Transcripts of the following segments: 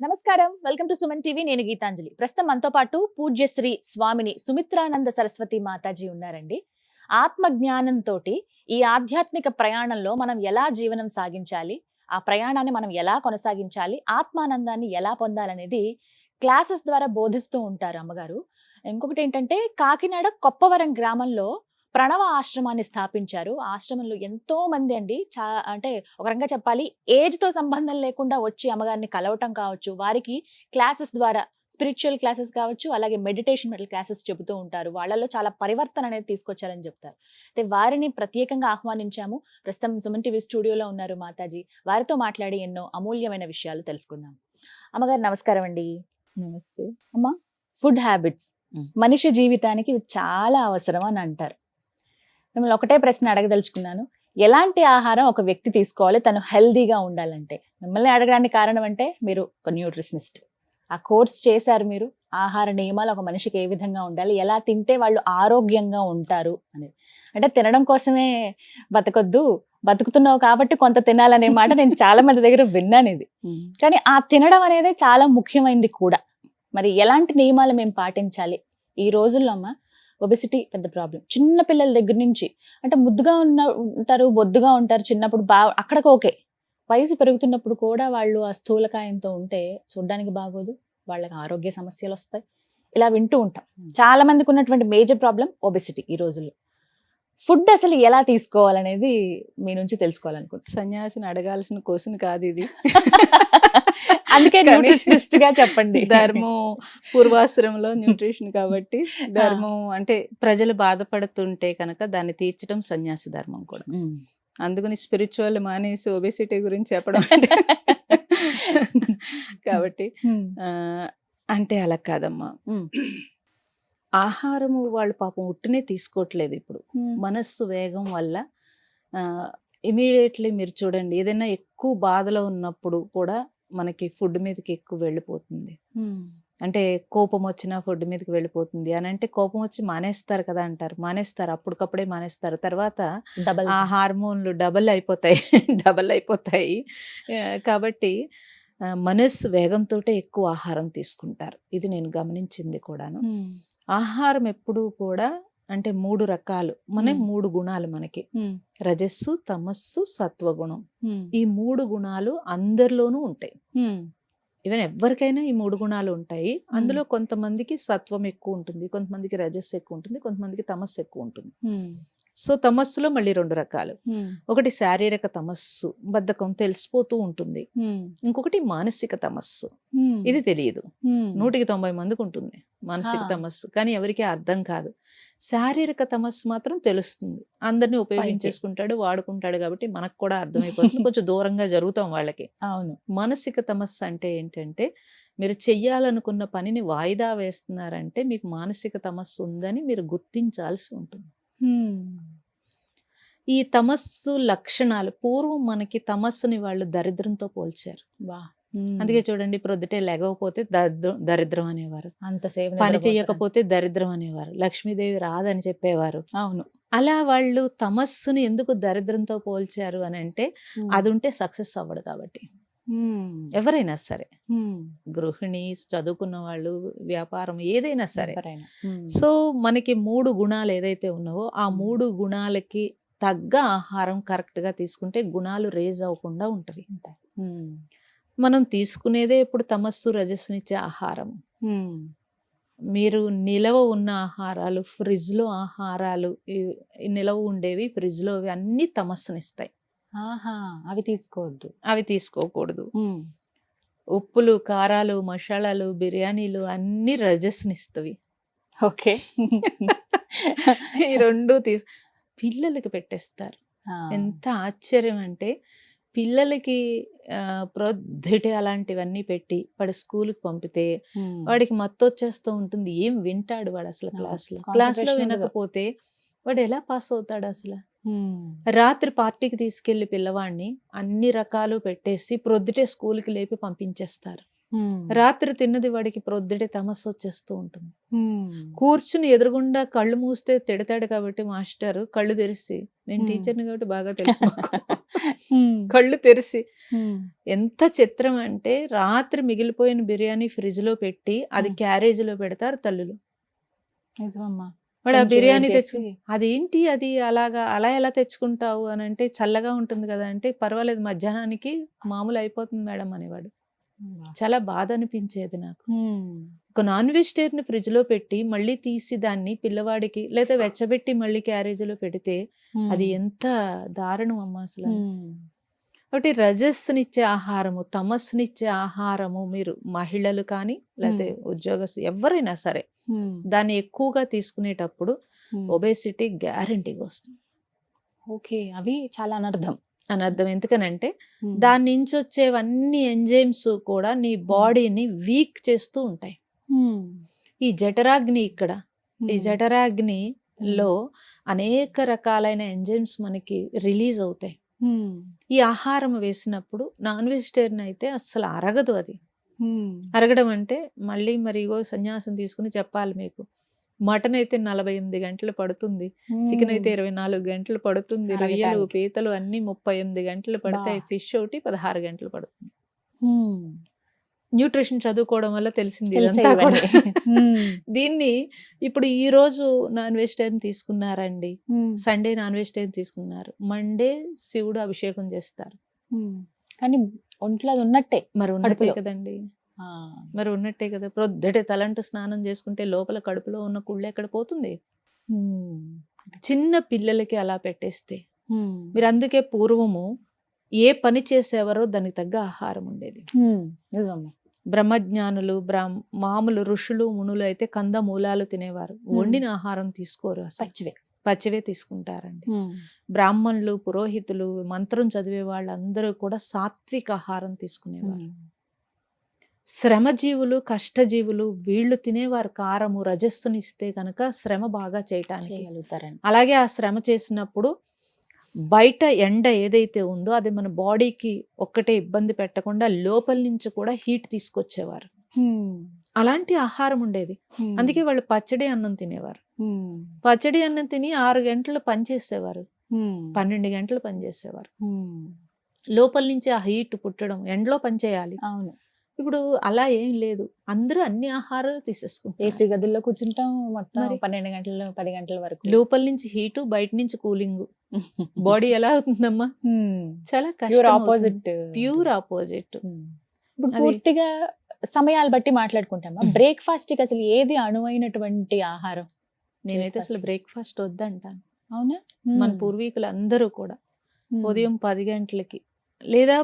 నమస్కారం. Welcome to Suman TV. నేను గీతాంజలి. ప్రస్తుతం మనతో పాటు పూజ్యశ్రీ స్వామిని సుమిత్రానంద సరస్వతి మాతాజీ ఉన్నారండి. ఆత్మ జ్ఞానంతో ఈ ఆధ్యాత్మిక ప్రయాణంలో మనం ఎలా జీవనం సాగించాలి? ఆ ప్రయాణాన్ని మనం ఎలా కొనసాగించాలి? ఆత్మానందాన్ని ఎలా పొందాలనేది క్లాసెస్ ద్వారా బోధిస్తూ ఉంటారు అమ్మగారు. ఇంకొకటి ఏంటంటే కాకినాడ కొప్పవరం గ్రామంలో ప్రణవ ఆశ్రమాన్ని స్థాపించారు. ఆశ్రమంలో ఎంతో మంది అండి. చా అంటే ఒక రకంగా చెప్పాలి ఏజ్తో సంబంధం లేకుండా వచ్చి అమ్మగారిని కలవటం కావచ్చు వారికి క్లాసెస్ ద్వారా స్పిరిచువల్ క్లాసెస్ కావచ్చు అలాగే మెడిటేషన్ మెటల్ క్లాసెస్ చెబుతూ ఉంటారు. వాళ్ళలో చాలా పరివర్తన అనేది తీసుకొచ్చారని చెప్తారు. అయితే వారిని ప్రత్యేకంగా ఆహ్వానించాము. ప్రస్తుతం సుమన్ టీవీ స్టూడియోలో ఉన్నారు మాతాజీ. వారితో మాట్లాడి ఎన్నో అమూల్యమైన విషయాలు తెలుసుకుందాం. అమ్మగారు నమస్కారం అండి. నమస్తే. Food habits. మనిషి జీవితానికి చాలా అవసరం అని అంటారు. మిమ్మల్ని ఒకటే ప్రశ్న అడగదలుచుకున్నాను. ఎలాంటి ఆహారం ఒక వ్యక్తి తీసుకోవాలి? తను హెల్దీగా ఉండాలంటే. మిమ్మల్ని అడగడానికి కారణం అంటే మీరు ఒక న్యూట్రిషనిస్ట్. ఆ కోర్స్ చేశారు మీరు. ఆహార నియమాలు ఒక మనిషికి ఏ విధంగా ఉండాలి? ఎలా తింటే వాళ్ళు ఆరోగ్యంగా ఉంటారు? అనేది. అంటే తినడం కోసమే బతకొద్దు. బతుకుతున్నావు కాబట్టి కొంత తినాలనే మాట నేను చాలా మంది దగ్గర విన్నాను ఇది. కానీ ఆ తినడం అనేది చాలా ముఖ్యమైనది కూడా. మరి ఎలాంటి నియమాలు మేము పాటించాలి? ఈ రోజుల్లో అమ్మ ఒబెసిటీ పెద్ద ప్రాబ్లం. చిన్న పిల్లల దగ్గర నుంచి అంటే ముద్దుగా ఉన్న ఉంటారు బొద్దుగా ఉంటారు చిన్నప్పుడు బాగా అక్కడికి ఓకే. వయసు పెరుగుతున్నప్పుడు కూడా వాళ్ళు ఆ స్థూలకాయంతో ఉంటే చూడడానికి బాగోదు వాళ్ళకి ఆరోగ్య సమస్యలు వస్తాయి ఇలా వింటూ ఉంటాం. చాలా మందికి ఉన్నటువంటి మేజర్ ప్రాబ్లం ఒబెసిటీ ఈ రోజుల్లో. ఫుడ్ అసలు ఎలా తీసుకోవాలనేది మీ నుంచి తెలుసుకోవాలనుకుంటున్నాను. సన్యాసిని అడగాల్సిన క్వశ్చన్ కాదు ఇది. అందుకే న్యూట్రిషనిస్ట్గా చెప్పండి. ధర్మం పూర్వాశ్రమంలో న్యూట్రిషన్ కాబట్టి ధర్మం అంటే ప్రజలు బాధపడుతుంటే కనుక దాన్ని తీర్చడం సన్యాసి ధర్మం కూడా. అందుకని స్పిరిచువల్ మానేసి ఒబేసిటీ గురించి చెప్పడం అంటే కాబట్టి అంటే అలా కాదమ్మా. ఆహారము వాళ్ళు పాపం ఉట్టినే తీసుకోవట్లేదు ఇప్పుడు. మనస్సు వేగం వల్ల ఇమీడియట్లీ మీరు చూడండి ఏదైనా ఎక్కువ బాధలో ఉన్నప్పుడు కూడా మనకి ఫుడ్ మీదకి ఎక్కువ వెళ్ళిపోతుంది. అంటే కోపం వచ్చినా ఫుడ్ మీదకి వెళ్ళిపోతుంది అని అంటే కోపం వచ్చి మానేస్తారు కదా అంటారు. మానేస్తారు అప్పటికప్పుడే మానేస్తారు. తర్వాత ఆ హార్మోన్లు డబల్ అయిపోతాయి డబల్ అయిపోతాయి. కాబట్టి మనస్సు వేగంతో ఎక్కువ ఆహారం తీసుకుంటారు. ఇది నేను గమనించింది కూడాను. ఆహారం ఎప్పుడూ కూడా అంటే మూడు రకాలు మన. మూడు గుణాలు మనకి. రజస్సు తమస్సు సత్వగుణం. ఈ మూడు గుణాలు అందరిలోనూ ఉంటాయి. ఈవెన్ ఎవరికైనా ఈ మూడు గుణాలు ఉంటాయి అందులో కొంతమందికి సత్వం ఎక్కువ ఉంటుంది కొంతమందికి రజస్సు ఎక్కువ ఉంటుంది కొంతమందికి తమస్సు ఎక్కువ ఉంటుంది. సో తమస్సులో మళ్ళీ రెండు రకాలు. ఒకటి శారీరక తమస్సు బద్ధకం తెలిసిపోతూ ఉంటుంది. ఇంకొకటి మానసిక తమస్సు. ఇది తెలియదు. నూటికి తొంభై మందికి ఉంటుంది మానసిక. తమస్సు కానీ ఎవరికి అర్థం కాదు శారీరక తమస్సు మాత్రం తెలుస్తుంది అందరినీ ఉపయోగించేసుకుంటాడు వాడుకుంటాడు కాబట్టి మనకు కూడా అర్థమైపోతుంది కొంచెం దూరంగా జరుగుతాం వాళ్ళకి అవును మానసిక తమస్సు అంటే ఏంటంటే మీరు చెయ్యాలనుకున్న పనిని వాయిదా వేస్తున్నారంటే మీకు మానసిక తమస్సు ఉందని మీరు గుర్తించాల్సి ఉంటుంది. ఈ తమస్సు లక్షణాలు పూర్వం మనకి తమస్సుని వాళ్ళు దరిద్రంతో పోల్చారు వా. అందుకే చూడండి ప్రొద్దుటే లెగవపోతే దరిద్రం అనేవారు అంతసేపు పని. చేయకపోతే దరిద్రం అనేవారు లక్ష్మీదేవి రాదని చెప్పేవారు అవును అలా వాళ్ళు తమస్సుని ఎందుకు దరిద్రంతో పోల్చారు అని అంటే. అది ఉంటే సక్సెస్ అవ్వడు కాబట్టి. ఎవరైనా సరే. గృహిణి చదువుకున్న వాళ్ళు వ్యాపారం ఏదైనా సరే. సో మనకి మూడు గుణాలు ఏదైతే ఉన్నావో ఆ మూడు గుణాలకి తగ్గ ఆహారం కరెక్ట్గా తీసుకుంటే గుణాలు రేజ్ అవ్వకుండా ఉంటవి. మనం తీసుకునేదే ఇప్పుడు తమస్సు రజస్సునిచ్చే ఆహారం. మీరు నిలవ ఉన్న ఆహారాలు ఫ్రిడ్జ్లో ఆహారాలు నిలవ ఉండేవి ఫ్రిడ్జ్లో అవి అన్ని తమస్సునిస్తాయి. అవి తీసుకోవద్దు అవి తీసుకోకూడదు. ఉప్పులు కారాలు మసాలాలు బిర్యానీలు అన్ని రజస్నిస్తవి ఓకే ఈ రెండు తీసు పిల్లలకి పెట్టేస్తారు. ఎంత ఆశ్చర్యం అంటే పిల్లలకి ప్రొద్దుటే అలాంటివన్నీ పెట్టి వాడు స్కూల్కి పంపితే. వాడికి మత్తు వచ్చేస్తూ ఉంటుంది ఏం వింటాడు వాడు అసలు. క్లాస్లో క్లాస్లో. వినకపోతే వాడు ఎలా పాస్ అవుతాడు అసలు. రాత్రి పార్టీకి తీసుకెళ్ళి పిల్లవాడిని అన్ని రకాలు పెట్టేసి ప్రొద్దుటే స్కూల్కి లేపి పంపించేస్తారు. రాత్రి తిన్నది వాడికి ప్రొద్దుటే తమస్సు వచ్చేస్తూ ఉంటుంది. కూర్చుని ఎదురుగుండా కళ్ళు మూస్తే తిడతాడు కాబట్టి మాస్టర్ కళ్ళు తెరిసి నేను. టీచర్ని కాబట్టి బాగా తెలుసు. కళ్ళు తెరిసి ఎంత చిత్రం అంటే రాత్రి మిగిలిపోయిన బిర్యానీ ఫ్రిడ్జ్లో పెట్టి అది. క్యారేజ్లో పెడతారు తల్లులు. నిజమమ్మా. వాడు ఆ బిర్యానీ తెచ్చు అదేంటి? అది అలాగా అలా ఎలా తెచ్చుకుంటావు? అని అంటే చల్లగా ఉంటుంది కదా అంటే పర్వాలేదు మధ్యాహ్నానికి మామూలు అయిపోతుంది మేడం అనేవాడు. చాలా బాధ అనిపించేది నాకు. ఒక నాన్ వెజిటేరియన్ ఫ్రిడ్జ్లో పెట్టి మళ్ళీ తీసి దాన్ని పిల్లవాడికి లేదా వెచ్చబెట్టి మళ్ళీ క్యారేజీలో పెడితే అది ఎంత దారుణం అమ్మా అసలు కాబట్టి రజస్సునిచ్చే ఆహారము తమస్సునిచ్చే ఆహారము మీరు మహిళలు కానీ లేకపోతే ఉద్యోగస్తు ఎవరైనా సరే దాన్ని ఎక్కువగా తీసుకునేటప్పుడు ఒబేసిటీ గ్యారంటీగా వస్తుంది. ఓకే. అవి చాలా అనర్థం. అని అర్థం ఎందుకనంటే దాని నుంచి వచ్చేవన్నీ ఎంజైమ్స్ కూడా నీ బాడీని వీక్ చేస్తూ ఉంటాయి. ఈ జఠరాగ్ని ఇక్కడ ఈ జఠరాగ్నిలో అనేక రకాలైన ఎంజైమ్స్ మనకి రిలీజ్ అవుతాయి. ఈ ఆహారం వేసినప్పుడు నాన్ వెజిటేరియన్ అయితే అస్సలు అరగదు అది. అరగడం అంటే మళ్ళీ మరి ఇగో సన్యాసం తీసుకుని చెప్పాలి మీకు. మటన్ అయితే నలభై ఎనిమిది గంటలు పడుతుంది. చికెన్ అయితే ఇరవై నాలుగు గంటలు పడుతుంది. రొయ్యలు. పీతలు అన్ని ముప్పై ఎనిమిది గంటలు పడతాయి. ఫిష్ ఒకటి పదహారు గంటలు పడుతుంది. న్యూట్రిషన్ చదువుకోవడం వల్ల తెలిసింది ఇదంతా కూడా. దీన్ని ఇప్పుడు ఈ రోజు నాన్ వెజిటేరియన్ తీసుకున్నారండి. సండే నాన్ వెజిటేరియన్ తీసుకున్నారు. మండే శివుడు అభిషేకం చేస్తారు. కానీ ఒంట్లో ఉన్నట్టే మరి ఉన్నట్టే. కదండి. మరి ఉన్నట్టే కదా. ప్రొద్దుటే తలంటు స్నానం చేసుకుంటే లోపల కడుపులో ఉన్న కుళ్ళు ఎక్కడ పోతుంది? చిన్న పిల్లలకి అలా పెట్టేస్తే. మీరు అందుకే పూర్వము ఏ పని చేసేవారో దానికి తగ్గ ఆహారం ఉండేది. బ్రహ్మజ్ఞానులు బ్రాహ్మ మామూలు ఋషులు మునులు అయితే కంద మూలాలు తినేవారు వండిన ఆహారం తీసుకోరు పచ్చివే. పచ్చివే తీసుకుంటారండి. బ్రాహ్మణులు పురోహితులు మంత్రం చదివే వాళ్ళందరూ కూడా సాత్విక ఆహారం తీసుకునేవారు. శ్రమజీవులు కష్టజీవులు వీళ్ళు తినేవారు కారము రజస్సుని ఇస్తే కనుక శ్రమ బాగా చేయటానికి. అలాగే ఆ శ్రమ చేసినప్పుడు బయట ఎండ ఏదైతే ఉందో అది మన బాడీకి ఒక్కటే ఇబ్బంది పెట్టకుండా లోపల నుంచి కూడా హీట్ తీసుకొచ్చేవారు. అలాంటి ఆహారం ఉండేది. అందుకే వాళ్ళు పచ్చడి అన్నం తినేవారు. పచ్చడి అన్నం తిని ఆరు గంటలు పనిచేసేవారు పన్నెండు గంటలు పనిచేసేవారు లోపల నుంచి ఆ హీట్ పుట్టడం ఎండలో పనిచేయాలి అవును. ఇప్పుడు అలా ఏం లేదు. అందరూ అన్ని ఆహారాలు తీసేసుకుంటారు ఏసీ గదుల్లో కూర్చుంటాం. మొత్తం. పన్నెండు గంటలు పది గంటల వరకు. లోపల నుంచి హీటు బయట నుంచి కూలింగ్. బాడీ ఎలా అవుతుందమ్మా? చాలా కష్టం ఆపోజిట్ ప్యూర్ ఆపోజిట్ ఇప్పుడు పూర్తిగా సమయాలు బట్టి మాట్లాడుకుంటామా? మ్మ్. బ్రేక్ఫాస్ట్కి అసలు ఏది అనువైనటువంటి ఆహారం? నేనైతే అసలు. బ్రేక్ఫాస్ట్ వద్దంటాను. అవునా? మన. పూర్వీకులు అందరూ కూడా. ఉదయం పది గంటలకి లేదా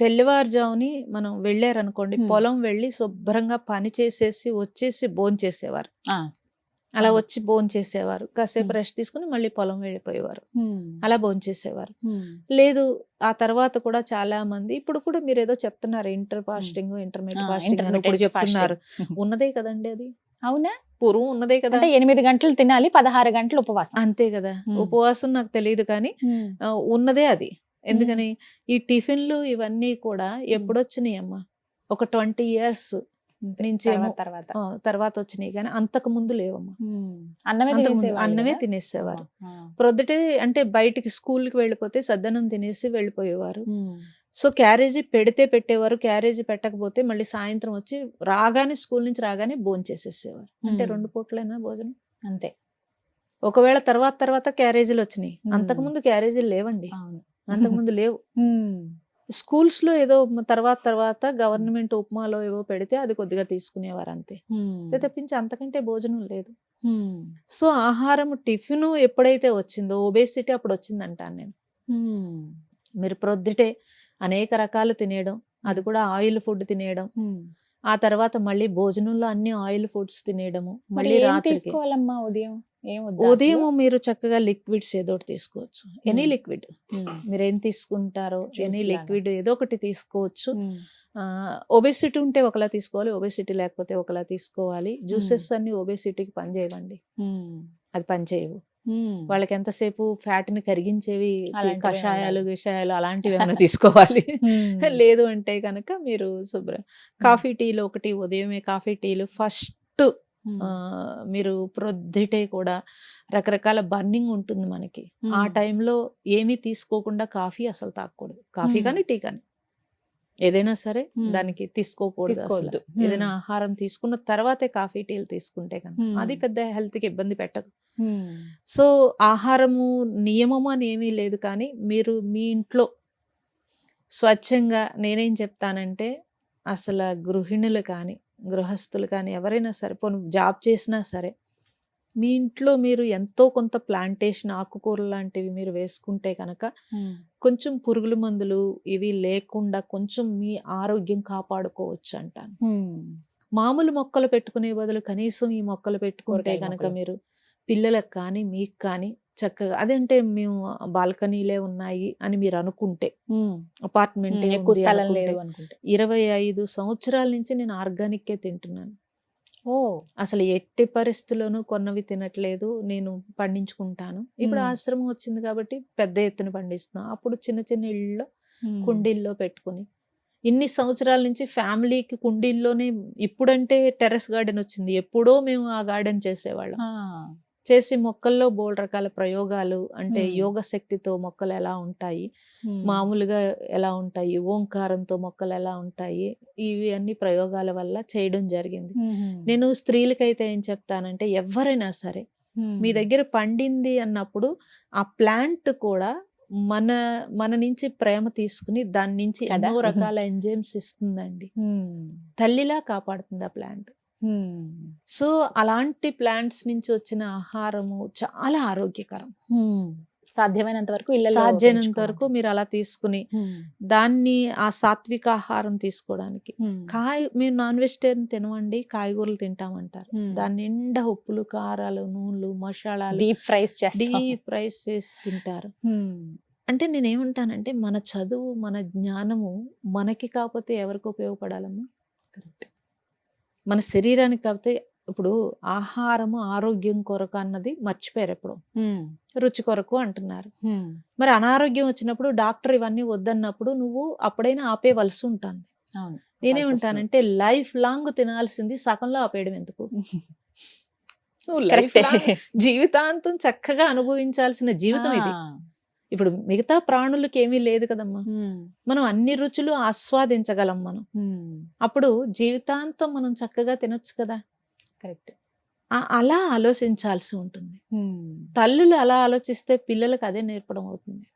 తెల్లవారుజాముని మనం వెళ్ళారనుకోండి. పొలం వెళ్ళి శుభ్రంగా పని చేసేసి వచ్చేసి భోంచేసేవారు. అలా. వచ్చి భోంచేసేవారు కాసేపు. రెస్ట్ తీసుకుని మళ్ళీ పొలం వెళ్ళిపోయేవారు. అలా భోంచేసేవారు. లేదు ఆ తర్వాత కూడా చాలా మంది ఇప్పుడు కూడా మీరు ఏదో చెప్తున్నారు ఇంటర్ ఫాస్టింగ్ ఇంటర్మీడియట్ ఫాస్టింగ్ అని ఇప్పుడు చెప్తున్నారు. ఉన్నదే కదండి అది అవునా పూర్వం ఉన్నదే కదా ఎనిమిది గంటలు తినాలి పదహారు గంటలు ఉపవాసం అంతే కదా. ఉపవాసం నాకు తెలియదు కానీ ఉన్నదే అది ఎందుకని ఈ టిఫిన్లు ఇవన్నీ కూడా ఎప్పుడొచ్చినాయి అమ్మా ఒక ట్వంటీ ఇయర్స్. నుంచి తర్వాత తర్వాత వచ్చినాయి కానీ అంతకు ముందు లేవమ్మా మ్మ్. అన్నమే అన్నమే? తినేసేవారు. ప్రొద్దుటే అంటే బయటికి స్కూల్కి వెళ్ళిపోతే సద్దనం తినేసి వెళ్ళిపోయేవారు. సో క్యారేజీ పెడితే పెట్టేవారు క్యారేజీ పెట్టకపోతే మళ్ళీ సాయంత్రం వచ్చి రాగానే స్కూల్ నుంచి రాగానే భోజనం చేసేసేవారు అంటే. రెండు పూట్లైనా భోజనం అంతే ఒకవేళ తర్వాత తర్వాత క్యారేజీలు వచ్చినాయి మ్మ్. అంతకు ముందు క్యారేజీలు లేవండి అవును అంతకు ముందు లేవు. స్కూల్స్లో ఏదో తర్వాత తర్వాత గవర్నమెంట్ ఉప్మాలో ఏవో పెడితే అది కొద్దిగా తీసుకునేవారు అంతే తప్పించి అంతకంటే భోజనం లేదు. సో ఆహారం టిఫిన్ ఎప్పుడైతే వచ్చిందో ఒబేసిటీ అప్పుడు వచ్చిందంటాను నేను. మీరు ప్రొద్దుటే అనేక రకాలు తినేయడం అది కూడా ఆయిల్ ఫుడ్ తినేయడం. ఆ తర్వాత మళ్ళీ భోజనంలో అన్ని ఆయిల్ ఫుడ్స్ తినేయడము మళ్ళీ తీసుకోవాలమ్మా ఉదయం ఉదయం? మీరు చక్కగా లిక్విడ్స్ ఏదో ఒకటి తీసుకోవచ్చు ఎనీ. లిక్విడ్. మీరు ఏం తీసుకుంటారో ఎనీ. లిక్విడ్ ఏదో ఒకటి తీసుకోవచ్చు. ఒబేసిటీ ఉంటే ఒకలా తీసుకోవాలి ఒబేసిటీ లేకపోతే ఒకలా తీసుకోవాలి జ్యూసెస్ అన్ని ఒబేసిటీకి పనిచేయవండి. అది పనిచేయవు. వాళ్ళకి ఎంతసేపు ఫ్యాట్ని కరిగించేవి కషాయాలు. గిషాయాలు అలాంటివి ఏమైనా తీసుకోవాలి. లేదు అంటే కనుక మీరు శుభ్రం కాఫీ టీలు ఒకటి ఉదయమే కాఫీ టీలు ఫస్ట్. మీరు ప్రొద్దుటే కూడా రకరకాల బర్నింగ్ ఉంటుంది మనకి ఆ. టైంలో ఏమీ తీసుకోకుండా కాఫీ అసలు తాగకూడదు కాఫీ. కానీ టీ కానీ ఏదైనా సరే. దానికి తీసుకోకూడదు ఏదైనా. ఆహారం తీసుకున్న తర్వాతే కాఫీ టీలు తీసుకుంటే కనుక. అది పెద్ద health కి ఇబ్బంది పెట్టదు. సో ఆహారము నియమము అని ఏమీ లేదు కానీ మీరు మీ ఇంట్లో స్వచ్ఛంగా నేనేం చెప్తానంటే అసలు గృహిణులు కానీ గృహస్థులు కానీ ఎవరైనా సరే పోనీ జాబ్ చేసినా సరే మీ ఇంట్లో మీరు ఎంతో కొంత ప్లాంటేషన్ ఆకుకూరలు లాంటివి మీరు వేసుకుంటే కనుక. కొంచెం పురుగుల మందులు ఇవి లేకుండా కొంచెం మీ ఆరోగ్యం కాపాడుకోవచ్చు అంటాను మ్మ్. మామూలు మొక్కలు పెట్టుకునే బదులు కనీసం ఈ మొక్కలు పెట్టుకుంటే కనుక. మీరు పిల్లలకు కానీ మీకు కానీ చక్కగా అదంటే మేము బాల్కనీలే ఉన్నాయి అని మీరు అనుకుంటే. అపార్ట్మెంట్. ఎక్కువ స్థలం లేదు అనుకుంటే ఇరవై ఐదు సంవత్సరాల నుంచి నేను ఆర్గానిక్కే తింటున్నాను ఓ అసలు ఎట్టి పరిస్థితుల్లోనూ కొన్నవి తినట్లేదు నేను పండించుకుంటాను ఇప్పుడు. ఆశ్రమం వచ్చింది కాబట్టి పెద్ద ఎత్తున పండిస్తున్నాం అప్పుడు చిన్న చిన్న ఇళ్ళలో. కుండీల్లో పెట్టుకుని ఇన్ని సంవత్సరాల నుంచి ఫ్యామిలీకి కుండీల్లోనే ఇప్పుడంటే టెర్రస్ గార్డెన్ వచ్చింది ఎప్పుడో మేము ఆ గార్డెన్ చేసేవాళ్ళం. చేసి మొక్కల్లో బోల్ రకాల ప్రయోగాలు అంటే. యోగ శక్తితో మొక్కలు ఎలా ఉంటాయి మ్మ్. మామూలుగా ఎలా ఉంటాయి ఓంకారంతో మొక్కలు ఎలా ఉంటాయి ఇవి అన్ని ప్రయోగాల వల్ల చేయడం జరిగింది. నేను స్త్రీలకైతే ఏం చెప్తానంటే ఎవరైనా సరే. మీ దగ్గర పండింది అన్నప్పుడు ఆ ప్లాంట్ కూడా మన మన నుంచి ప్రేమ తీసుకుని దాని నుంచి? ఎన్నో రకాల ఎంజైమ్స్ ఇస్తుందండి. తల్లిలా కాపాడుతుంది ఆ ప్లాంట్. సో అలాంటి ప్లాంట్స్ నుంచి వచ్చిన ఆహారము చాలా ఆరోగ్యకరం. సాధ్యమైనంత వరకు సాధ్యమైనంత వరకు. మీరు అలా తీసుకుని. దాన్ని ఆ సాత్విక ఆహారం తీసుకోవడానికి. కాయ మేము నాన్ వెజిటేరియన్ తినవండి కాయగూరలు తింటామంటారు మ్మ్. దాని నిండా ఉప్పులు కారాలు నూనెలు మసాలాలు డీప్ ఫ్రైస్ డీప్ ఫ్రైస్ చేసి తింటారు. అంటే నేనేమంటానంటే మన చదువు మన జ్ఞానము మనకి కాకపోతే ఎవరికి ఉపయోగపడాలమ్మా కరెక్ట్ మన శరీరానికి కాకపోతే ఇప్పుడు ఆహారము ఆరోగ్యం కొరకు అన్నది మర్చిపోయారు ఎప్పుడు. రుచి కొరకు అంటున్నారు. మరి అనారోగ్యం వచ్చినప్పుడు డాక్టర్ ఇవన్నీ వద్దన్నప్పుడు నువ్వు అప్పుడైనా ఆపేవలసి ఉంటుంది. అవును. నేనేమంటానంటే లైఫ్ లాంగ్ తినాల్సింది సగంలో ఆపేయడం ఎందుకు? నువ్వు లైఫ్ జీవితాంతం చక్కగా అనుభవించాల్సిన జీవితం ఇది. ఇప్పుడు మిగతా ప్రాణులకి ఏమీ లేదు కదమ్మా మ్మ్. మనం అన్ని రుచులు ఆస్వాదించగలం మనం. అప్పుడు జీవితాంతం మనం చక్కగా తినొచ్చు కదా కరెక్ట్ అలా ఆలోచించాల్సి ఉంటుంది. తల్లులు అలా ఆలోచిస్తే పిల్లలకు అదే నేర్పడం అవుతుంది.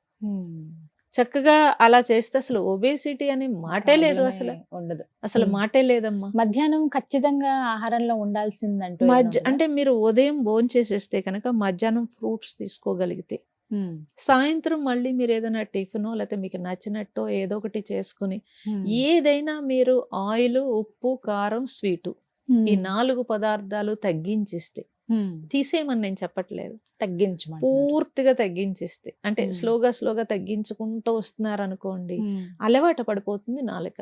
చక్కగా అలా చేస్తే అసలు ఒబేసిటీ అనే మాటే లేదు అసలు ఉండదు అసలు. మాటే లేదమ్మా మధ్యాహ్నం ఖచ్చితంగా ఆహారంలో ఉండాల్సిందంటూ మధ్య? అంటే మీరు ఉదయం భోజనం చేసేస్తే కనుక మధ్యాహ్నం ఫ్రూట్స్ తీసుకోగలిగితే. సాయంత్రం మళ్ళీ మీరు ఏదైనా టిఫినో లేకపోతే మీకు నచ్చినట్టో ఏదో ఒకటి చేసుకుని. ఏదైనా మీరు ఆయిల్ ఉప్పు కారం స్వీటు ఈ. నాలుగు పదార్థాలు తగ్గించిస్తే. తీసేయమని నేను చెప్పట్లేదు తగ్గించమంటున్నారు. పూర్తిగా తగ్గించిస్తే అంటే. స్లోగా స్లోగా తగ్గించుకుంటూ వస్తున్నారు అనుకోండి. అలవాటు పడిపోతుంది నాలుక.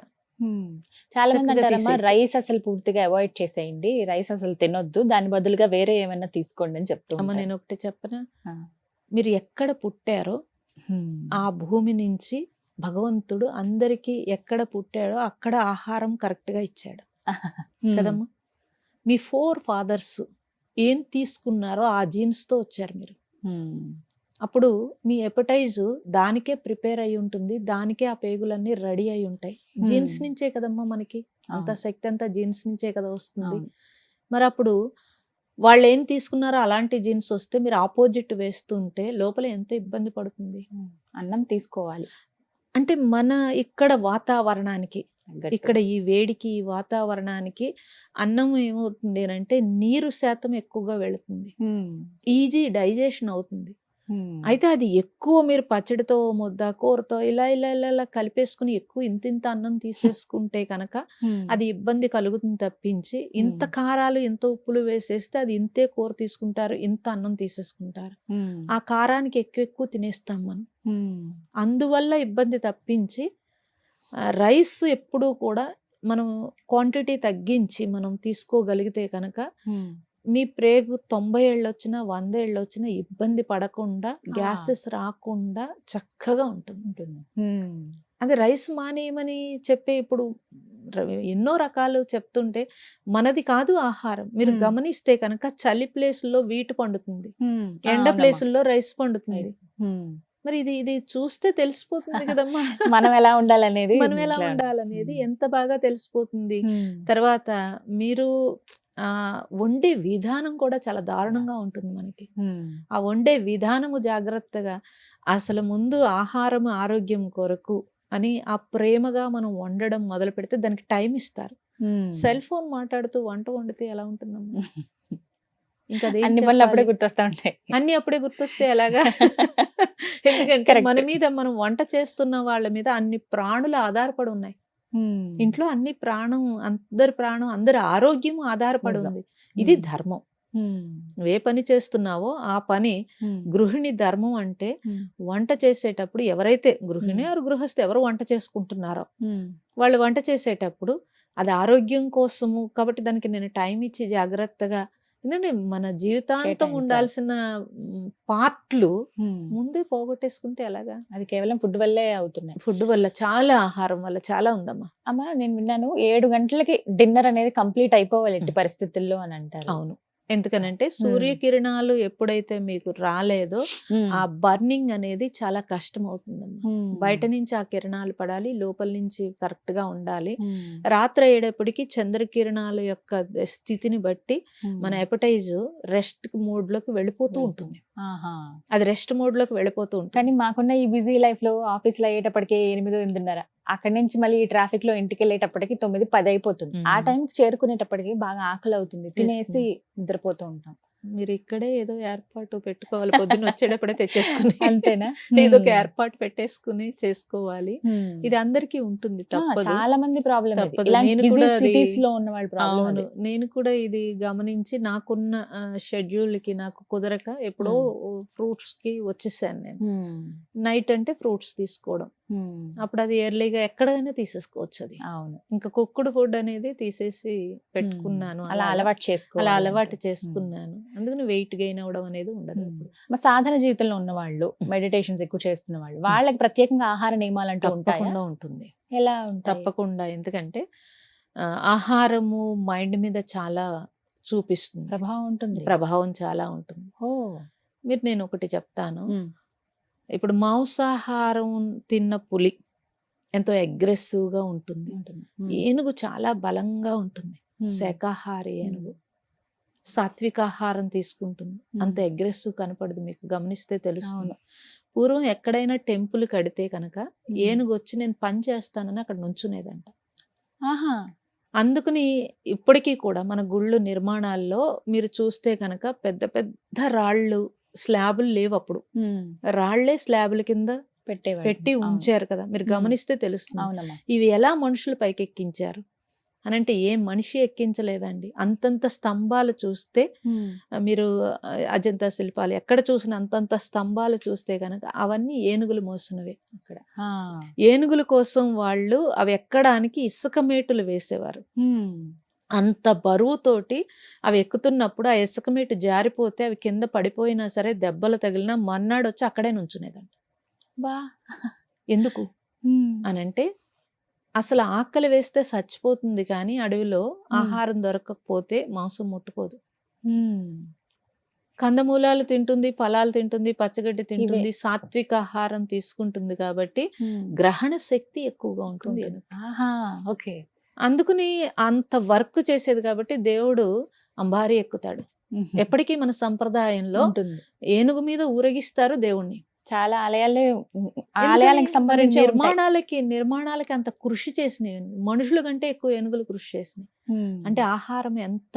చాలా మంది అంటారమ్మా. రైస్ అసలు పూర్తిగా అవాయిడ్ చేసేయండి రైస్ అసలు తినొద్దు దాని బదులుగా వేరే ఏమైనా తీసుకోండి అని చెప్తూ అమ్మ ఉంటారు. నేను ఒకటి చెప్పనా. మీరు ఎక్కడ పుట్టారో. ఆ భూమి నుంచి భగవంతుడు అందరికీ ఎక్కడ పుట్టాడో అక్కడ ఆహారం కరెక్ట్గా ఇచ్చాడు మ్మ్. కదమ్మా మీ ఫోర్ ఫాదర్స్ ఏం తీసుకున్నారో ఆ జీన్స్తో వచ్చారు మీరు. అప్పుడు మీ ఎపటైజ్ దానికే ప్రిపేర్ అయి ఉంటుంది దానికే ఆ పేగులన్నీ రెడీ అయి ఉంటాయి జీన్స్. నుంచే కదమ్మా మనకి అంత. శక్తి అంతా జీన్స్ నుంచే కదా వస్తుంది. మరి అప్పుడు వాళ్ళు ఏం తీసుకున్నారో అలాంటి జీన్స్ వస్తే మీరు ఆపోజిట్ వేస్తుంటే లోపల ఎంత ఇబ్బంది పడుతుంది. అన్నం తీసుకోవాలి అంటే మన ఇక్కడ వాతావరణానికి. ఇక్కడ ఈ వేడికి ఈ వాతావరణానికి అన్నం ఏమవుతుంది అంటే నీరు శాతం ఎక్కువగా వెళుతుంది. ఈజీ డైజెషన్ అవుతుంది. అయితే అది ఎక్కువ మీరు పచ్చడితో ముద్ద కూరతో ఇలా ఇలా ఇలా ఇలా కలిపేసుకుని ఎక్కువ ఇంత ఇంత అన్నం తీసేసుకుంటే కనుక. అది ఇబ్బంది కలుగుతుంది తప్పించి ఇంత. కారాలు ఇంత ఉప్పులు వేసేస్తే అది ఇంతే కూర తీసుకుంటారు ఇంత అన్నం తీసేసుకుంటారు. ఆ కారానికి ఎక్కువ ఎక్కువ తినేస్తాం మనం. అందువల్ల ఇబ్బంది తప్పించి రైస్ ఎప్పుడూ కూడా మనం క్వాంటిటీ తగ్గించి మనం తీసుకోగలిగితే కనుక. మీ ప్రేగు తొంభై ఏళ్ళు వచ్చినా వంద ఏళ్ళు వచ్చినా ఇబ్బంది పడకుండా. గ్యాసెస్ రాకుండా చక్కగా ఉంటుంది ఉంటుంది అది రైస్ మానేయమని చెప్పే ఇప్పుడు ఎన్నో రకాలు చెప్తుంటే మనది కాదు ఆహారం మీరు. గమనిస్తే కనుక చలి ప్లేసుల్లో వీటు పండుతుంది. ఎండ. ప్లేసుల్లో రైస్ పండుతుంది. మరి ఇది ఇది చూస్తే తెలిసిపోతుంది కదమ్మా మనం ఎలా ఉండాలనేది మనం ఎలా. ఉండాలనేది. ఎంత బాగా తెలిసిపోతుంది. తర్వాత మీరు వండే విధానం కూడా చాలా దారుణంగా ఉంటుంది మనకి. ఆ వండే విధానము జాగ్రత్తగా అసలు ముందు ఆహారం ఆరోగ్యం కొరకు అని ఆ ప్రేమగా మనం వండడం మొదలు పెడితే దానికి టైం ఇస్తారు. సెల్ ఫోన్ మాట్లాడుతూ వంట వండితే ఎలా ఉంటుందమ్మా ఇంకా అన్ని పనులు అప్పుడే? గుర్తొస్తా ఉంటాయి అన్ని అప్పుడే గుర్తొస్తే ఎలాగా ఎందుకంటే. మన మీద మనం వంట చేస్తున్న వాళ్ళ మీద అన్ని ప్రాణులు ఆధారపడి ఉన్నాయి. ఇంట్లో అన్ని ప్రాణం అందరి ప్రాణం అందరి ఆరోగ్యం ఆధారపడి. ఉంది ఇది. ధర్మం. నువ్వే పని చేస్తున్నావో ఆ పని. గృహిణి ధర్మం అంటే. వంట చేసేటప్పుడు ఎవరైతే గృహిణి. ఆరు గృహస్థి ఎవరు వంట చేసుకుంటున్నారో. వాళ్ళు వంట చేసేటప్పుడు అది ఆరోగ్యం కోసము కాబట్టి దానికి నేను టైం ఇచ్చి జాగ్రత్తగా ఎందుకంటే మన జీవితాంతం. ఉండాల్సిన పార్ట్లు. ముందే పోగొట్టేసుకుంటే ఎలాగా? అది కేవలం ఫుడ్ వల్లే అవుతున్నాయి. ఫుడ్ వల్ల చాలా ఆహారం వల్ల చాలా ఉందమ్మా. అమ్మ నేను విన్నాను ఏడు గంటలకి డిన్నర్ అనేది కంప్లీట్ అయిపోవాలి ఎట్టి పరిస్థితుల్లో అని అంటారు. అవును. ఎందుకనంటే సూర్యకిరణాలు ఎప్పుడైతే మీకు రాలేదో. ఆ బర్నింగ్ అనేది చాలా కష్టం అవుతుందమ్మా మ్మ్. బయట నుంచి ఆ కిరణాలు పడాలి లోపల నుంచి కరెక్ట్గా ఉండాలి. రాత్రి అయ్యేటప్పటికి చంద్రకిరణాల యొక్క స్థితిని బట్టి. మన ఎపటైజ్ రెస్ట్ మోడ్లోకి వెళ్ళిపోతూ ఉంటుంది. అది రెస్ట్ మోడ్లోకి వెళ్ళిపోతూ ఉంటుంది. కానీ మాకున్న ఈ బిజీ లైఫ్లో ఆఫీస్లో అయ్యేటప్పటికి ఎనిమిది ఎనిమిదిన్నర. అక్కడి నుంచి మళ్ళీ ఈ ట్రాఫిక్లో ఇంటికి వెళ్ళేటప్పటికి తొమ్మిది పది అయిపోతుంది. ఆ. టైం చేరుకునేటప్పటికి బాగా ఆకలి అవుతుంది తినేసి. నిద్రపోతూ ఉంటాం. మీరు ఇక్కడే ఏదో ఏర్పాటు పెట్టుకోవాలి. పొద్దున్న వచ్చేటప్పుడే తెచ్చేసుకుని అంతేనా? ఏదో ఒక. ఏర్పాటు పెట్టేసుకుని చేసుకోవాలి. ఇది అందరికీ ఉంటుంది తప్పదు. చాలా మంది ప్రాబ్లం తప్పదు. నేను కూడా సిటీస్లో ఉన్న వాళ్ళ ప్రాబ్లం అవును. నేను కూడా ఇది గమనించి నాకున్న షెడ్యూల్కి నాకు కుదరక ఎప్పుడో ఫ్రూట్స్కి వచ్చేసాను నేను. నైట్ అంటే ఫ్రూట్స్ తీసుకోవడం. అప్పుడు అది ఎర్లీగా ఎక్కడైనా తీసేసుకోవచ్చు అది. అవును. ఇంకా కుక్కుడు ఫుడ్ అనేది తీసేసి పెట్టుకున్నాను అలా. అలవాటు చేసుకో అలా అలవాటు చేసుకున్నాను. అందుకని వెయిట్ గెయిన్ అవడం అనేది ఉండదు. మా సాధారణ జీవితంలో ఉన్న వాళ్ళు మెడిటేషన్స్ ఎక్కువ చేస్తున్న వాళ్ళు వాళ్ళకి ప్రత్యేకంగా ఆహార నియమాలు అంటూ ఉంటాయా? తప్పకుండా ఉంటుంది. ఎలా తప్పకుండా. ఎందుకంటే ఆహారము మైండ్ మీద చాలా చూపిస్తుంది. ప్రభావం ఉంటుంది. ప్రభావం చాలా ఉంటుంది. ఓ. మీరు నేను ఒకటి చెప్తాను. ఇప్పుడు మాంసాహారం తిన్న పులి ఎంతో aggressive గా ఉంటుంది. ఏనుగు చాలా బలంగా ఉంటుంది. శాకాహారి ఏనుగు. సాత్విక ఆహారం తీసుకుంటుంది. అంత అగ్రెసివ్ కనపడదు మీకు గమనిస్తే తెలుస్తుంది. పూర్వం ఎక్కడైనా టెంపుల్ కడితే కనుక. ఏనుగు వచ్చి నేను పని చేస్తానని అక్కడ నుంచునేదంట. ఆహా! అందుకని ఇప్పటికీ కూడా మన గుళ్ళు నిర్మాణాల్లో మీరు చూస్తే కనుక పెద్ద పెద్ద రాళ్ళు స్లాబులు లేవు అప్పుడు. రాళ్ళే స్లాబుల కింద. పెట్టి. ఉంచారు కదా. మీరు. గమనిస్తే తెలుస్తుంది. ఇవి ఎలా మనుషులు పైకెక్కించారు? అని అంటే ఏ మనిషి ఎక్కించలేదండి. అంతంత స్తంభాలు చూస్తే మీరు అజంతా శిల్పాలు ఎక్కడ చూసిన అంతంత స్తంభాలు చూస్తే కనుక అవన్నీ ఏనుగులు మోసినవే అక్కడ. ఏనుగుల కోసం వాళ్ళు అవి ఎక్కడానికి ఇసుక మేటులు వేసేవారు. అంత బరువుతోటి అవి ఎక్కుతున్నప్పుడు ఆ ఇసుక మేటు జారిపోతే అవి కింద పడిపోయినా సరే దెబ్బలు తగిలినా మన్నాడు వచ్చి అక్కడే నుంచునేదంట. బా! ఎందుకు? ఉమ్, అని అంటే అసలు ఆకలి వేస్తే చచ్చిపోతుంది కానీ అడవిలో ఆహారం దొరకకపోతే మాంసం ముట్టుకోదు. కందమూలాలు తింటుంది ఫలాలు తింటుంది పచ్చగడ్డి తింటుంది సాత్విక ఆహారం తీసుకుంటుంది కాబట్టి. గ్రహణ శక్తి ఎక్కువగా ఉంటుంది ఓకే. అందుకని అంత వర్క్ చేసేది కాబట్టి దేవుడు అంబారి ఎక్కుతాడు. ఎప్పటికీ మన సంప్రదాయంలో ఏనుగు మీద ఊరగిస్తారు దేవుణ్ణి. చాలా ఆలయాలు? ఆలయాలకు సంబంధించి. నిర్మాణాలకి నిర్మాణాలకి అంత కృషి చేసినవి? మనుషుల కంటే ఎక్కువ ఏనుగులు కృషి చేసినాయి అంటే ఆహారం ఎంత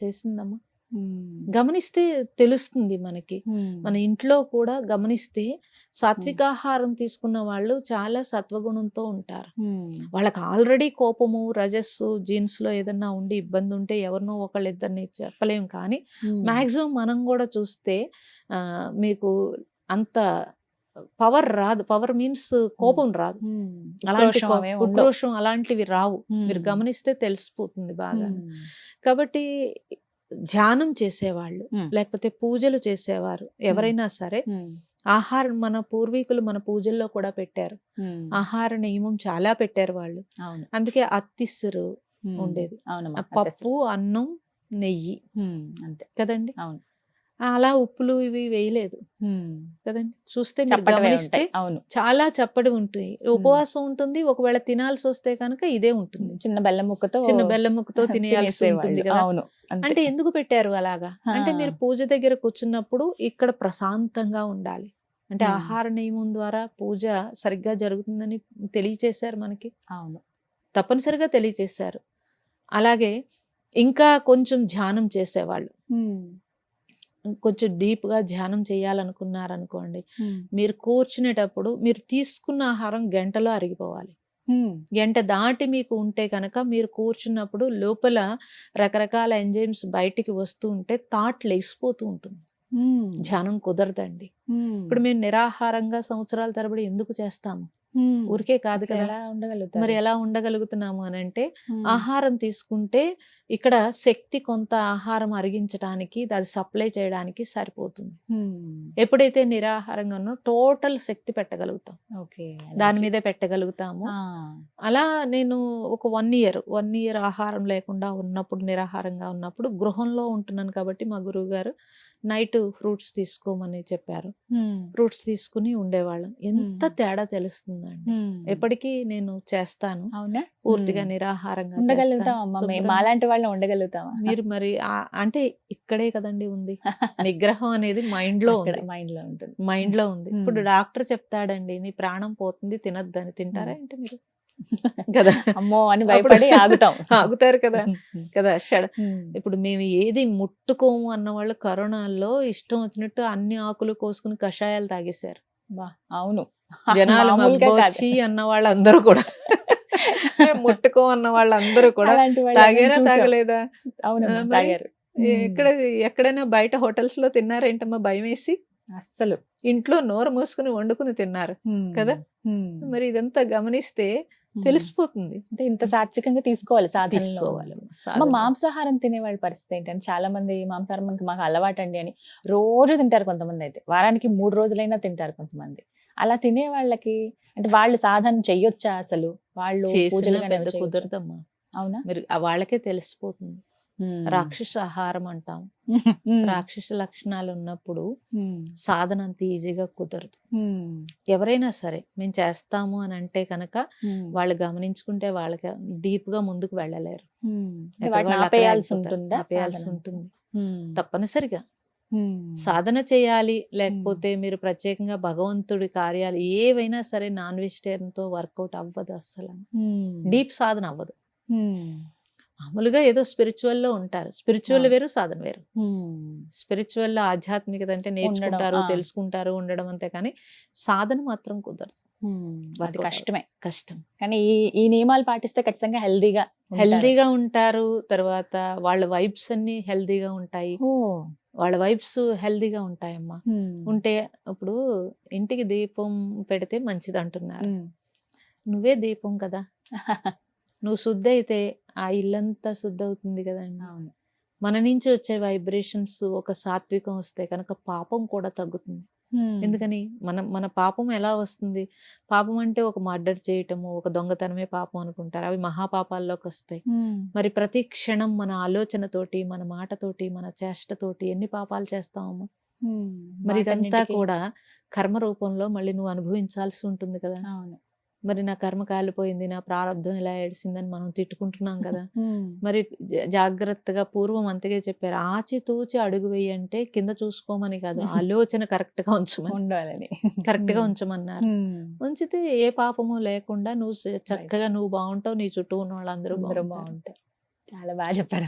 చేసిందమ్మా? గమనిస్తే తెలుస్తుంది మనకి. మన ఇంట్లో కూడా గమనిస్తే సాత్వికాహారం తీసుకున్న వాళ్ళు చాలా సత్వగుణంతో ఉంటారు. వాళ్ళకి ఆల్రెడీ కోపము రజస్సు జీన్స్లో ఏదన్నా ఉండి ఇబ్బంది ఉంటే ఎవరినో ఒకళ్ళు ఇద్దరిని చెప్పలేం. కానీ మాక్సిమం మనం కూడా చూస్తే మీకు అంత పవర్ రాదు. పవర్ మీన్స్ కోపం రాదు. అలాంటి ఉక్రోషం అలాంటివి రావు. మీరు గమనిస్తే తెలిసిపోతుంది బాగా. కాబట్టి ధ్యానం చేసేవాళ్ళు. లేకపోతే పూజలు చేసేవారు ఎవరైనా సరే ఆహారం మన పూర్వీకులు మన పూజల్లో కూడా పెట్టారు. ఆహార నియమం చాలా పెట్టారు వాళ్ళు. అందుకే అత్తిస్సురు ఉమ్, ఉండేది. పప్పు అన్నం నెయ్యి అంతే. కదండి? అవును. అలా ఉప్పులు ఇవి వేయలేదు. కదండి? చూస్తే మీరు గమనిస్తే అవును. చాలా చప్పడి ఉంటుంది ఉపవాసం ఉంటుంది. ఒకవేళ తినాల్సి వస్తే కనుక ఇదే ఉంటుంది. చిన్న బెల్లం ముక్కతో చిన్న బెల్లం ముక్కతో తినేయాల్సి. ఉంటుంది కదా? అవును. అంటే ఎందుకు పెట్టారు అలాగా? అంటే. మీరు పూజ దగ్గర కూర్చున్నప్పుడు ఇక్కడ ప్రశాంతంగా ఉండాలి. అంటే. ఆహార నియమం ద్వారా పూజ సరిగ్గా జరుగుతుందని తెలియచేశారు మనకి? అవును. తప్పనిసరిగా తెలియచేశారు. అలాగే ఇంకా కొంచెం ధ్యానం చేసేవాళ్ళు. కొంచెం deep గా ధ్యానం చేయాలనుకున్నారనుకోండి మీరు కూర్చునేటప్పుడు మీరు తీసుకున్న ఆహారం గంటలో అరిగిపోవాలి. గంట దాటి మీకు ఉంటే కనుక మీరు కూర్చున్నప్పుడు లోపల రకరకాల ఎంజైమ్స్ బయటికి వస్తూ ఉంటే థాట్ లేసిపోతూ ఉంటుంది. ధ్యానం కుదరదండి. ఇప్పుడు మేము నిరాహారంగా సంవత్సరాల తరబడి ఎందుకు చేస్తాము? ఊరికే కాదు కదా! మరి ఎలా ఉండగలుగుతున్నాము అని అంటే ఆహారం తీసుకుంటే ఇక్కడ శక్తి కొంత ఆహారం అరిగించడానికి అది సప్లై చేయడానికి సరిపోతుంది. ఎప్పుడైతే నిరాహారంగా ఉన్నో టోటల్ శక్తి పెట్టగలుగుతాం. ఓకే. దాని మీదే పెట్టగలుగుతాము. అలా నేను ఒక వన్ ఇయర్ వన్ ఇయర్ ఆహారం లేకుండా ఉన్నప్పుడు నిరాహారంగా ఉన్నప్పుడు గృహంలో ఉంటున్నాను కాబట్టి మా గురువు గారు నైట్ ఫ్రూట్స్ తీసుకోమని చెప్పారు. ఫ్రూట్స్ తీసుకుని ఉండేవాళ్ళం. ఎంత. తేడా తెలుస్తుందండి ఉమ్, ఎప్పటికీ నేను చేస్తాను. అవునా? పూర్తిగా. నిరాహారంగా. మాలాంటి వాళ్ళం ఉండగలుగుతామా మీరు మరి అంటే ఇక్కడే కదండి ఉంది. నిగ్రహం అనేది మైండ్లో ఉంది. మైండ్లో ఉంటుంది. మైండ్లో ఉంది. ఇప్పుడు. డాక్టర్ చెప్తాడండి నీ ప్రాణం పోతుంది తినొద్దని తింటారా ఏంటి మీరు? కదా. అమ్మో అని భయపడి ఆగుతాం. ఆగుతారు కదా. కదా షడ. ఇప్పుడు మేము ఏది ముట్టుకోము అన్న వాళ్ళు కరోనాలో ఇష్టం వచ్చినట్టు అన్ని ఆకులు కోసుకుని కషాయాలు తాగేశారు. బా, అవును. జనాలు. మబ్బొచ్చి అన్న వాళ్ళందరూ కూడా. ముట్టుకో అన్న వాళ్ళందరూ కూడా. తాగారా. తాగలేదా? తాగారు. ఎక్కడ ఎక్కడైనా బయట హోటల్స్లో తిన్నారేంటమ్మా భయం వేసి అస్సలు. ఇంట్లో నోరు మూసుకుని వండుకుని తిన్నారు కదా? మరి ఇదంతా గమనిస్తే. తెలిసిపోతుంది. అంటే ఇంత సాత్వికంగా తీసుకోవాలి సాధన. మాంసాహారం తినే వాళ్ళ పరిస్థితి ఏంటంటే చాలా మంది మాంసాహారం మాకు అలవాటండి అని రోజు తింటారు కొంతమంది అయితే. వారానికి మూడు రోజులైనా తింటారు కొంతమంది. అలా తినే వాళ్ళకి అంటే వాళ్ళు సాధన చెయ్యొచ్చా అసలు వాళ్ళు పూజలు పెద్ద? కుదరదమ్మా అవునా మీరు వాళ్ళకే తెలిసిపోతుంది. రాక్షస ఆహారం అంటాం. రాక్షస లక్షణాలు ఉన్నప్పుడు. సాధన అంత ఈజీగా కుదరదు. ఎవరైనా సరే మేము చేస్తాము అని అంటే కనుక. వాళ్ళు గమనించుకుంటే వాళ్ళకి డీప్గా ముందుకు వెళ్ళలేరు ఆపేయాల్సి. ఉంటుందా. తప్పనిసరిగా. సాధన చేయాలి లేకపోతే మీరు ప్రత్యేకంగా భగవంతుడి కార్యాలు ఏవైనా సరే నాన్ వెజిటేరియన్తో వర్కౌట్ అవ్వదు అస్సలు. డీప్ సాధన అవ్వదు. మామూలుగా ఏదో స్పిరిచువల్లో ఉంటారు స్పిరిచువల్. వేరు సాధన వేరు. స్పిరిచువల్లో ఆధ్యాత్మికత అంటే నేర్చుకుంటారు. తెలుసుకుంటారు ఉండడం అంతే కానీ సాధన మాత్రం కుదరదు. అది కష్టమే. కష్టం. కానీ ఈ ఈ నియమాలు పాటిస్తే ఖచ్చితంగా హెల్దీగా హెల్దీగా ఉంటారు. తర్వాత వాళ్ళ వైబ్స్ అన్ని హెల్దీగా ఉంటాయి. వాళ్ళ వైబ్స్ హెల్దీగా ఉంటాయమ్మా. ఉంటే ఇప్పుడు ఇంటికి దీపం పెడితే మంచిది అంటున్నారు నువ్వే దీపం కదా. నువ్వు శుద్ధి అయితే ఆ ఇల్లంతా శుద్ధి అవుతుంది కదండి. అవును. మన నుంచి వచ్చే వైబ్రేషన్స్ ఒక సాత్వికం వస్తే కనుక పాపం కూడా తగ్గుతుంది. ఎందుకని మన మన పాపం ఎలా వస్తుంది? పాపం అంటే ఒక మర్డర్ చేయటము ఒక దొంగతనమే పాపం అనుకుంటారు. అవి మహాపాపాల్లోకి వస్తాయి. మరి ప్రతి క్షణం మన ఆలోచనతోటి మన మాటతోటి మన చేష్టతోటి ఎన్ని పాపాలు చేస్తామమ్మా? మరి ఇదంతా కూడా కర్మ రూపంలో మళ్ళీ నువ్వు అనుభవించాల్సి ఉంటుంది కదా? అవును. మరి నా కర్మ కాలిపోయింది నా ప్రారంధం ఇలా ఏడిసిందని మనం తిట్టుకుంటున్నాం కదా. మరి జాగ్రత్తగా పూర్వం అంతగే చెప్పారు. ఆచి తూచి అడుగు వేయి అంటే కింద చూసుకోమని కాదు ఆలోచన కరెక్ట్గా ఉంచమని. ఉండాలని. కరెక్ట్గా. ఉంచమన్నారు. ఉంచితే ఏ పాపము లేకుండా నువ్వు చక్కగా నువ్వు బాగుంటావు నీ చుట్టూ ఉన్న వాళ్ళందరూ బాగుంటారు. బాగుంటాయి చాలా బాగా చెప్పారు.